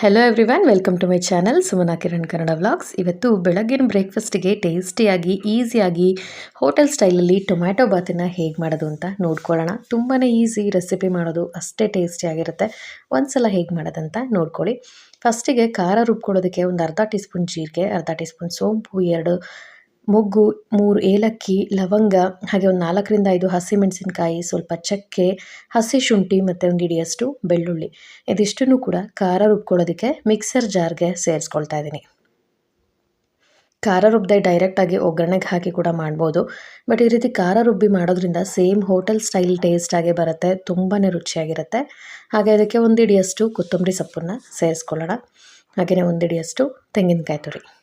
Hello van welcome to my channel Sumana Kiran Kannada vlogs ಇವತ್ತು ಬೆಳಗ್ಗಿನ ಬ್ರೇಕ್ಫಾಸ್ಟಿಗೆ ಟೇಸ್ಟಿಯಾಗಿ ಈಸಿಯಾಗಿ ಹೋಟೆಲ್ ಸ್ಟೈಲಲ್ಲಿ ಟೊಮ್ಯಾಟೊ ಬಾತನ್ನು ಹೇಗೆ ಮಾಡೋದು ಅಂತ ನೋಡ್ಕೊಳ್ಳೋಣ. ತುಂಬಾ ಈಸಿ ರೆಸಿಪಿ ಮಾಡೋದು ಅಷ್ಟೇ ಟೇಸ್ಟಿಯಾಗಿರುತ್ತೆ ಒಂದು ಸಲ ಹೇಗೆ ಮಾಡೋದಂತ ನೋಡ್ಕೊಳ್ಳಿ. ಫಸ್ಟಿಗೆ ಖಾರ ರುಬ್ಕೊಳ್ಳೋದಕ್ಕೆ ಒಂದು ಅರ್ಧ ಟೀ ಸ್ಪೂನ್ ಜೀರಿಗೆ, ಅರ್ಧ ಟೀ ಸ್ಪೂನ್ ಸೋಂಪು, ಎರಡು ಮೊಗ್ಗು, ಮೂರು ಏಲಕ್ಕಿ, ಲವಂಗ, ಹಾಗೆ ಒಂದು ನಾಲ್ಕರಿಂದ ಐದು ಹಸಿಮೆಣಸಿನಕಾಯಿ ಸ್ವಲ್ಪ ಚಕ್ಕೆ, ಹಸಿ ಶುಂಠಿ ಮತ್ತು ಒಂದು ಹಿಡಿಯಷ್ಟು ಬೆಳ್ಳುಳ್ಳಿ. ಇದಿಷ್ಟನ್ನು ಕೂಡ ಖಾರ ರುಬ್ಕೊಳ್ಳೋದಕ್ಕೆ ಮಿಕ್ಸರ್ ಜಾರ್ಗೆ ಸೇರಿಸ್ಕೊಳ್ತಾ ಇದ್ದೀನಿ. ಖಾರ ರುಬ್ಬದೆ ಡೈರೆಕ್ಟಾಗಿ ಒಗ್ಗರಣೆಗೆ ಹಾಕಿ ಕೂಡ ಮಾಡ್ಬೋದು. ಬಟ್ ಈ ರೀತಿ ಖಾರ ರುಬ್ಬಿ ಮಾಡೋದ್ರಿಂದ ಸೇಮ್ ಹೋಟೆಲ್ ಸ್ಟೈಲ್ ಟೇಸ್ಟಾಗಿ ಬರುತ್ತೆ ತುಂಬಾ ರುಚಿಯಾಗಿರುತ್ತೆ. ಹಾಗೆ ಅದಕ್ಕೆ ಒಂದು ಹಿಡಿಯಷ್ಟು ಕೊತ್ತಂಬರಿ ಸೊಪ್ಪನ್ನು ಸೇರಿಸ್ಕೊಳ್ಳೋಣ. ಹಾಗೆಯೇ ಒಂದು ಹಿಡಿಯಷ್ಟು ತೆಂಗಿನಕಾಯಿ ತುರಿ.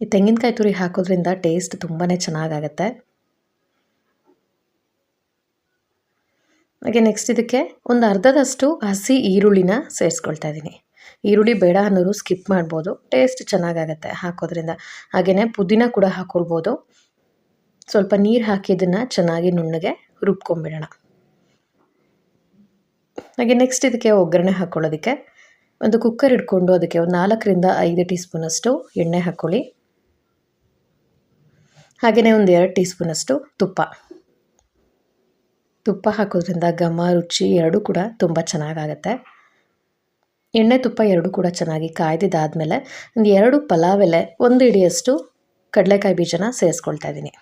ಈ ತೆಂಗಿನಕಾಯಿ ತುರಿ ಹಾಕೋದ್ರಿಂದ ಟೇಸ್ಟ್ ತುಂಬಾ ಚೆನ್ನಾಗಾಗತ್ತೆ. ಹಾಗೆ ನೆಕ್ಸ್ಟ್ ಇದಕ್ಕೆ ಒಂದು ಅರ್ಧದಷ್ಟು ಹಸಿ ಈರುಳ್ಳಿನ ಸೇರಿಸ್ಕೊಳ್ತಾ ಇದ್ದೀನಿ. ಈರುಳ್ಳಿ ಬೇಡ ಅನ್ನೋರು ಸ್ಕಿಪ್ ಮಾಡ್ಬೋದು ಟೇಸ್ಟ್ ಚೆನ್ನಾಗಾಗತ್ತೆ ಹಾಕೋದ್ರಿಂದ. ಹಾಗೆಯೇ ಪುದೀನ ಕೂಡ ಹಾಕ್ಕೊಳ್ಬೋದು ಸ್ವಲ್ಪ ನೀರು ಹಾಕಿ ಇದನ್ನು ಚೆನ್ನಾಗಿ ನುಣ್ಣಗೆ ರುಬ್ಕೊಂಬಿಡೋಣ ಹಾಗೆ ನೆಕ್ಸ್ಟ್ ಇದಕ್ಕೆ ಒಗ್ಗರಣೆ ಹಾಕ್ಕೊಳ್ಳೋದಕ್ಕೆ ಒಂದು ಕುಕ್ಕರ್ ಇಟ್ಕೊಂಡು ಅದಕ್ಕೆ ಒಂದು ನಾಲ್ಕರಿಂದ ಐದು ಟೀ ಸ್ಪೂನಷ್ಟು ಎಣ್ಣೆ ಹಾಕ್ಕೊಳ್ಳಿ ಹಾಗೆಯೇ ಒಂದು ಎರಡು ಟೀ ಸ್ಪೂನಷ್ಟು ತುಪ್ಪ. ತುಪ್ಪ ಹಾಕೋದ್ರಿಂದ ಘಮ, ರುಚಿ ಎರಡೂ ಕೂಡ ತುಂಬ ಚೆನ್ನಾಗಾಗತ್ತೆ. ಎಣ್ಣೆ ತುಪ್ಪ ಎರಡೂ ಕೂಡ ಚೆನ್ನಾಗಿ ಕಾಯ್ದಿದ್ದಾದಮೇಲೆ ಒಂದು ಎರಡು ಪಲಾವ್ ಎಲೆ ಒಂದು ಇಡಿಯಷ್ಟು ಕಡಲೆಕಾಯಿ ಬೀಜನ ಸೇರಿಸ್ಕೊಳ್ತಾ ಇದ್ದೀನಿ.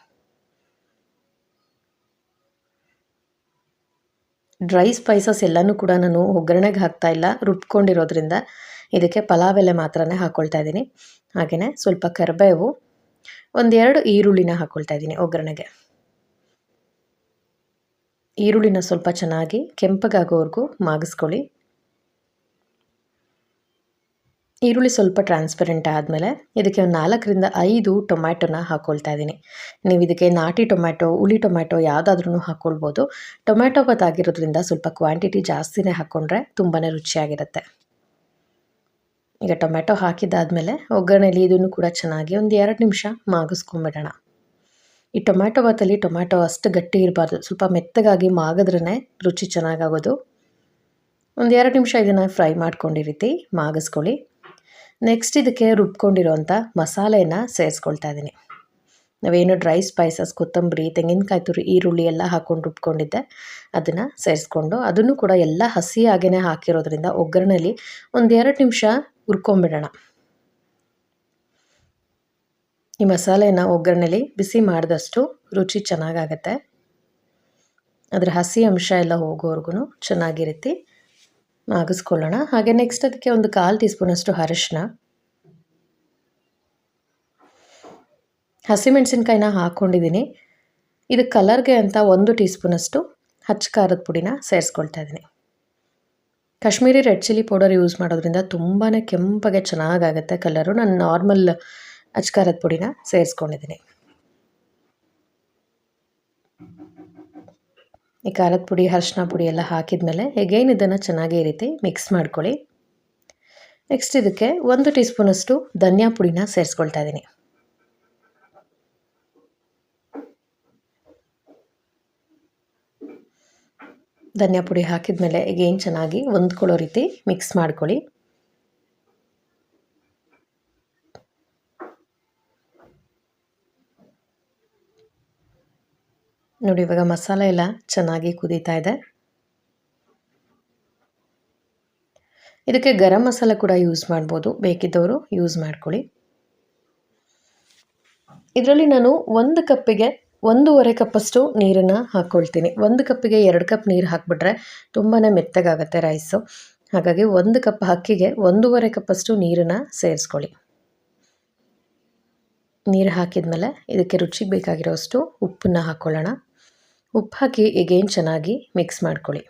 ಡ್ರೈ ಸ್ಪೈಸಸ್ ಎಲ್ಲನೂ ಕೂಡ ನಾನು ಒಗ್ಗರಣೆಗೆ ಹಾಕ್ತಾ ಇಲ್ಲ, ರುಬ್ಕೊಂಡಿರೋದ್ರಿಂದ ಇದಕ್ಕೆ ಪಲಾವ್ ಎಲೆ ಮಾತ್ರನೇ ಹಾಕ್ಕೊಳ್ತಾ ಇದ್ದೀನಿ. ಹಾಗೆಯೇ ಸ್ವಲ್ಪ ಕರಿಬೇವು ಒಂದೆರಡು ಈರುಳ್ಳಿನ ಹಾಕ್ಕೊಳ್ತಾ ಇದ್ದೀನಿ ಒಗ್ಗರಣೆಗೆ. ಈರುಳ್ಳಿನ ಸ್ವಲ್ಪ ಚೆನ್ನಾಗಿ ಕೆಂಪಗಾಗೋವರೆಗೂ ಮಾಗಿಸ್ಕೊಳ್ಳಿ. ಈರುಳ್ಳಿ ಸ್ವಲ್ಪ ಟ್ರಾನ್ಸ್ಪರೆಂಟ್ ಆದಮೇಲೆ ಇದಕ್ಕೆ ಒಂದು ನಾಲ್ಕರಿಂದ ಐದು ಟೊಮ್ಯಾಟೊನ ಹಾಕ್ಕೊಳ್ತಾ ಇದ್ದೀನಿ. ನೀವು ಇದಕ್ಕೆ ನಾಟಿ ಟೊಮ್ಯಾಟೊ, ಹುಳಿ ಟೊಮ್ಯಾಟೊ ಯಾವುದಾದ್ರೂ ಹಾಕ್ಕೊಳ್ಬೋದು ಟೊಮ್ಯಾಟೊ ಗೊತ್ತಾಗಿರೋದ್ರಿಂದ ಸ್ವಲ್ಪ ಕ್ವಾಂಟಿಟಿ ಜಾಸ್ತಿನೇ ಹಾಕ್ಕೊಂಡ್ರೆ ತುಂಬಾ ರುಚಿಯಾಗಿರುತ್ತೆ. ಈಗ ಟೊಮೆಟೊ ಹಾಕಿದ್ದಾದಮೇಲೆ ಒಗ್ಗರಣೆಲಿ ಇದನ್ನು ಕೂಡ ಚೆನ್ನಾಗಿ ಒಂದು ಎರಡು ನಿಮಿಷ ಮಾಗಿಸ್ಕೊಂಬಿಡೋಣ. ಈ ಟೊಮ್ಯಾಟೊ ಬಾತಲ್ಲಿ ಟೊಮ್ಯಾಟೊ ಅಷ್ಟು ಗಟ್ಟಿ ಇರಬಾರ್ದು. ಸ್ವಲ್ಪ ಮೆತ್ತಗಾಗಿ ಮಾಗಿದ್ರೇ ರುಚಿ ಚೆನ್ನಾಗಾಗೋದು. ಒಂದು ಎರಡು ನಿಮಿಷ ಇದನ್ನು ಫ್ರೈ ಮಾಡ್ಕೊಂಡು ರೀತಿ ಮಾಗಿಸ್ಕೊಳ್ಳಿ. ನೆಕ್ಸ್ಟ್ ಇದಕ್ಕೆ ರುಬ್ಕೊಂಡಿರೋಂಥ ಮಸಾಲೆಯನ್ನು ಸೇರಿಸ್ಕೊಳ್ತಾ ಇದ್ದೀನಿ. ನಾವೇನು ಡ್ರೈ ಸ್ಪೈಸಸ್, ಕೊತ್ತಂಬರಿ, ತೆಂಗಿನಕಾಯಿ ತುರಿ, ಈರುಳ್ಳಿ ಎಲ್ಲ ಹಾಕ್ಕೊಂಡು ರುಬ್ಕೊಂಡಿದ್ದೆ. ಅದನ್ನು ಸೇರಿಸ್ಕೊಂಡು ಅದನ್ನು ಕೂಡ ಎಲ್ಲ ಹಸಿಯಾಗೇ ಹಾಕಿರೋದ್ರಿಂದ ಒಗ್ಗರಣೆಲಿ ಒಂದು ಎರಡು ನಿಮಿಷ ಹುರ್ಕೊಂಬಿಡೋಣ. ಈ ಮಸಾಲೆನ ಒಗ್ಗರಣೆಲಿ ಬಿಸಿ ಮಾಡಿದಷ್ಟು ರುಚಿ ಚೆನ್ನಾಗಾಗತ್ತೆ. ಅದರ ಹಸಿ ಅಂಶ ಎಲ್ಲ ಹೋಗೋವರೆಗೂ ಚೆನ್ನಾಗಿ ರೀತಿ ಮಾಗಿಸ್ಕೊಳ್ಳೋಣ ಹಾಗೆ ನೆಕ್ಸ್ಟ್ ಅದಕ್ಕೆ ಒಂದು ಕಾಲು ಟೀ ಸ್ಪೂನಷ್ಟು ಅರಶಿನ ಹಸಿಮೆಣಸಿನ್ಕಾಯಿನ ಹಾಕ್ಕೊಂಡಿದ್ದೀನಿ ಇದು ಕಲರ್ಗೆ ಅಂತ ಒಂದು ಟೀ ಸ್ಪೂನಷ್ಟು ಹಚ್ಚ ಖಾರದ ಪುಡಿನ ಸೇರಿಸ್ಕೊಳ್ತಾ ಇದ್ದೀನಿ Kashmiri red chilli powder use ಮಾಡೋದ್ರಿಂದ ತುಂಬಾ ಕೆಂಪಗೆ ಚೆನ್ನಾಗಾಗುತ್ತೆ ಕಲರು. ನಾನು ನಾರ್ಮಲ್ ಅಚ್ಕಾರದ ಪುಡಿನ ಸೇರಿಸ್ಕೊಂಡಿದ್ದೀನಿ. ಈ ಖಾರದ ಪುಡಿ, ಅರ್ಶಿನ ಪುಡಿ ಎಲ್ಲ ಹಾಕಿದ್ಮೇಲೆ ಎಗೈನ್ ಇದನ್ನು ಚೆನ್ನಾಗಿ ರೀತಿ ಮಿಕ್ಸ್ ಮಾಡ್ಕೊಳ್ಳಿ. ನೆಕ್ಸ್ಟ್ ಇದಕ್ಕೆ ಒಂದು ಟೀ ಸ್ಪೂನಷ್ಟು ಧನಿಯಾ ಪುಡಿನ ಸೇರಿಸ್ಕೊಳ್ತಾ ಇದ್ದೀನಿ. ಧನಿಯಾ ಪುಡಿ ಹಾಕಿದ ಮೇಲೆ ಏನು ಚೆನ್ನಾಗಿ ಹೊಂದ್ಕೊಳ್ಳೋ ರೀತಿ ಮಿಕ್ಸ್ ಮಾಡ್ಕೊಳ್ಳಿ. ನೋಡಿ, ಇವಾಗ ಮಸಾಲೆ ಎಲ್ಲ ಚೆನ್ನಾಗಿ ಕುದೀತಾ ಇದೆ. ಇದಕ್ಕೆ ಗರಂ ಮಸಾಲೆ ಕೂಡ ಯೂಸ್ ಮಾಡ್ಬೋದು. ಬೇಕಿದ್ದವರು ಯೂಸ್ ಮಾಡ್ಕೊಳ್ಳಿ. ಇದರಲ್ಲಿ ನಾನು ಒಂದು ಕಪ್ಪಿಗೆ ಒಂದೂವರೆ ಕಪ್ಪಷ್ಟು ನೀರನ್ನು ಹಾಕ್ಕೊಳ್ತೀನಿ ಒಂದು ಕಪ್ಪಿಗೆ ಎರಡು ಕಪ್ ನೀರು ಹಾಕಿಬಿಟ್ರೆ ತುಂಬಾ ಮೆತ್ತಗಾಗುತ್ತೆ ರೈಸು ಹಾಗಾಗಿ ಒಂದು ಕಪ್ ಅಕ್ಕಿಗೆ ಒಂದೂವರೆ ಕಪ್ಪಷ್ಟು ನೀರನ್ನು ಸೇರಿಸ್ಕೊಳ್ಳಿ. ನೀರು ಹಾಕಿದ್ಮೇಲೆ ಇದಕ್ಕೆ ರುಚಿಗೆ ಬೇಕಾಗಿರೋಷ್ಟು ಉಪ್ಪನ್ನು ಹಾಕ್ಕೊಳ್ಳೋಣ ಉಪ್ಪು ಹಾಕಿ ಈಗೇನು ಚೆನ್ನಾಗಿ ಮಿಕ್ಸ್ ಮಾಡ್ಕೊಳ್ಳಿ.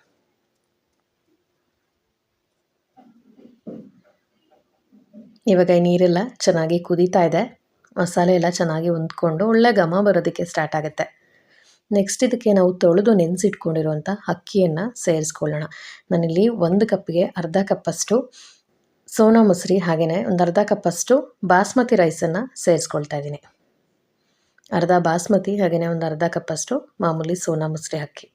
ಇವಾಗ ಈ ನೀರೆಲ್ಲ ಚೆನ್ನಾಗಿ ಕುದೀತಾ ಇದೆ. ಮಸಾಲೆ ಎಲ್ಲ ಚೆನ್ನಾಗಿ ಹೊಂದ್ಕೊಂಡು ಒಳ್ಳೆ ಘಮ ಬರೋದಕ್ಕೆ ಸ್ಟಾರ್ಟ್ ಆಗುತ್ತೆ. ನೆಕ್ಸ್ಟ್ ಇದಕ್ಕೆ ನಾವು ತೊಳೆದು ನೆನೆಸಿಟ್ಕೊಂಡಿರುವಂಥ ಅಕ್ಕಿಯನ್ನು ಸೇರಿಸ್ಕೊಳ್ಳೋಣ. ನಾನಿಲ್ಲಿ ಒಂದು ಕಪ್ಪಿಗೆ ಅರ್ಧ ಕಪ್ಪಷ್ಟು ಸೋನಾ ಮೊಸರಿ ಹಾಗೆಯೇ ಒಂದು ಅರ್ಧ ಕಪ್ಪಷ್ಟು ಬಾಸ್ಮತಿ ರೈಸನ್ನು ಸೇರಿಸ್ಕೊಳ್ತಾ ಇದ್ದೀನಿ. ಅರ್ಧ ಬಾಸ್ಮತಿ ಹಾಗೆಯೇ ಒಂದು ಅರ್ಧ ಕಪ್ಪಷ್ಟು ಮಾಮೂಲಿ ಸೋನಾ ಮೊಸರಿ ಅಕ್ಕಿ.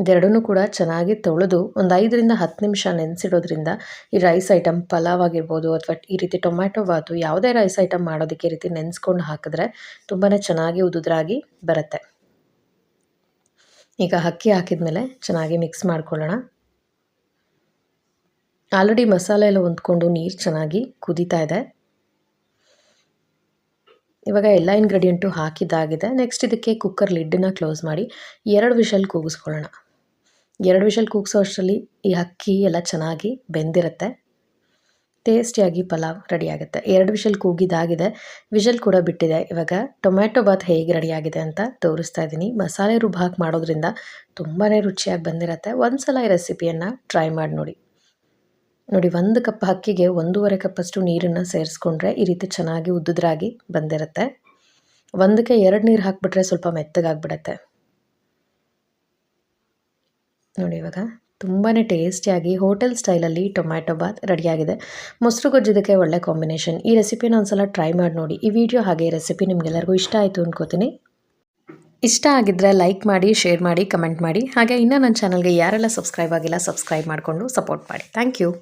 ಇದೆರಡನ್ನೂ ಕೂಡ ಚೆನ್ನಾಗಿ ತೊಳೆದು ಒಂದು ಐದರಿಂದ ಹತ್ತು ನಿಮಿಷ ನೆನೆಸಿಡೋದ್ರಿಂದ ಈ ರೈಸ್ ಐಟಮ್ ಪಲಾವ್ ಆಗಿರ್ಬೋದು ಅಥವಾ ಈ ರೀತಿ ಟೊಮ್ಯಾಟೊ ಬಾತು ಯಾವುದೇ ರೈಸ್ ಐಟಮ್ ಮಾಡೋದಕ್ಕೆ ಈ ರೀತಿ ನೆನೆಸ್ಕೊಂಡು ಹಾಕಿದ್ರೆ ತುಂಬಾ ಚೆನ್ನಾಗಿ ಉದುದ್ರಾಗಿ ಬರುತ್ತೆ. ಈಗ ಅಕ್ಕಿ ಹಾಕಿದ್ಮೇಲೆ ಚೆನ್ನಾಗಿ ಮಿಕ್ಸ್ ಮಾಡ್ಕೊಳ್ಳೋಣ. ಆಲ್ರೆಡಿ ಮಸಾಲೆ ಎಲ್ಲ ಹೊಂದ್ಕೊಂಡು ನೀರು ಚೆನ್ನಾಗಿ ಕುದೀತಾ ಇದೆ. ಇವಾಗ ಎಲ್ಲ ಇಂಗ್ರೀಡಿಯೆಂಟು ಹಾಕಿದ್ದಾಗಿದೆ. ನೆಕ್ಸ್ಟ್ ಇದಕ್ಕೆ ಕುಕ್ಕರ್ ಲಿಡ್ಡನ್ನ ಕ್ಲೋಸ್ ಮಾಡಿ ಎರಡು ವಿಷಲ್ ಕೂಗಿಸ್ಕೊಳ್ಳೋಣ. ಎರಡು ವಿಷಲ್ ಕೂಗ್ಸೋ ಅಷ್ಟರಲ್ಲಿ ಈ ಅಕ್ಕಿ ಎಲ್ಲ ಚೆನ್ನಾಗಿ ಬೆಂದಿರುತ್ತೆ. ಟೇಸ್ಟಿಯಾಗಿ ಪಲಾವ್ ರೆಡಿ ಆಗುತ್ತೆ ಎರಡು ವಿಷಲ್ ಕೂಗಿದಾಗಿದೆ. ವಿಷಲ್ ಕೂಡ ಬಿಟ್ಟಿದೆ. ಇವಾಗ ಟೊಮ್ಯಾಟೊ ಬಾತ್ ಹೇಗೆ ರೆಡಿಯಾಗಿದೆ ಅಂತ ತೋರಿಸ್ತಾ ಇದ್ದೀನಿ. ಮಸಾಲೆ ರುಬ್ಬ ಹಾಕಿ ಮಾಡೋದ್ರಿಂದ ತುಂಬಾ ರುಚಿಯಾಗಿ ಬಂದಿರುತ್ತೆ. ಒಂದು ಸಲ ಈ ರೆಸಿಪಿಯನ್ನು ಟ್ರೈ ಮಾಡಿ ನೋಡಿ. ನೋಡಿ, ಒಂದು ಕಪ್ ಅಕ್ಕಿಗೆ ಒಂದೂವರೆ ಕಪ್ಪಷ್ಟು ನೀರನ್ನು ಸೇರಿಸ್ಕೊಂಡ್ರೆ ಈ ರೀತಿ ಚೆನ್ನಾಗಿ ಉದ್ದುದ್ರಾಗಿ ಬಂದಿರುತ್ತೆ. ಒಂದಕ್ಕೆ ಎರಡು ನೀರು ಹಾಕಿಬಿಟ್ರೆ ಸ್ವಲ್ಪ ಮೆತ್ತಗಾಗ್ಬಿಡತ್ತೆ. ನೋಡಿ ಇವಾಗ. ತುಂಬಾ ಟೇಸ್ಟಿಯಾಗಿ ಹೋಟೆಲ್ ಸ್ಟೈಲಲ್ಲಿ ಟೊಮ್ಯಾಟೊ ಬಾತ್ ರೆಡಿಯಾಗಿದೆ. ಮೊಸರು ಗೊಜ್ಜಿದಕ್ಕೆ ಒಳ್ಳೆ ಕಾಂಬಿನೇಷನ್. ಈ ರೆಸಿಪಿನ ಒಂದ್ಸಲ ಟ್ರೈ ಮಾಡಿ ನೋಡಿ. ಈ ವಿಡಿಯೋ ಹಾಗೆ ರೆಸಿಪಿ ನಿಮಗೆಲ್ಲರಿಗೂ ಇಷ್ಟ ಆಯಿತು ಅಂದ್ಕೋತೀನಿ ಇಷ್ಟ ಆಗಿದ್ದರೆ ಲೈಕ್ ಮಾಡಿ, ಶೇರ್ ಮಾಡಿ, ಕಮೆಂಟ್ ಮಾಡಿ. ಹಾಗೆ ಇನ್ನೂ ನನ್ನ ಚಾನಲ್ಗೆ ಯಾರೆಲ್ಲ ಸಬ್ಸ್ಕ್ರೈಬ್ ಆಗಿಲ್ಲ, ಸಬ್ಸ್ಕ್ರೈಬ್ ಮಾಡಿಕೊಂಡು ಸಪೋರ್ಟ್ ಮಾಡಿ. Thank you.